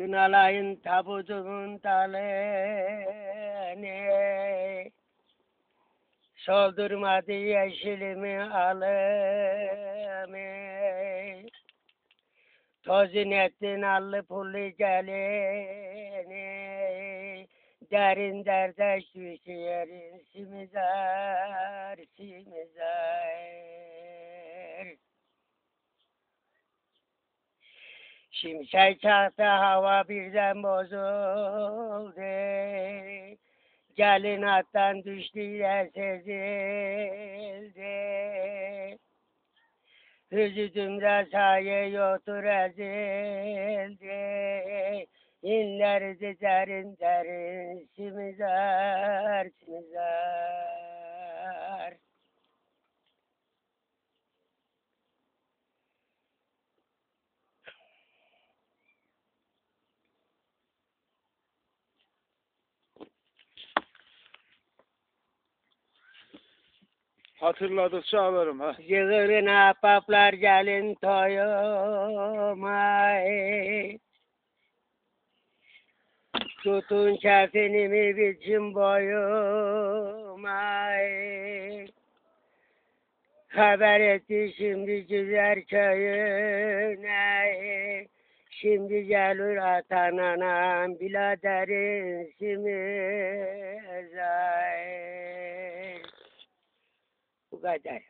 Kınalayın tabutumun talını Soldurmadı yeşilimi alımı Tozun ettin allı pullu gelini Derin derde düşerin simizar Şimşek çaktı hava birden bozuldu. Gelin attan düştü de sezildi. Hüzüdümde saye yoktur ezildi. İnlerdi derin derin simizar Hatırladıkça ağlarım ha. Yığılın ahbaplar gelin toyumay. Tutun kefinimi biçim boyumay. Haber etti şimdi güzel köyüne. Şimdi gelir atan anam biladerin उगाया जाए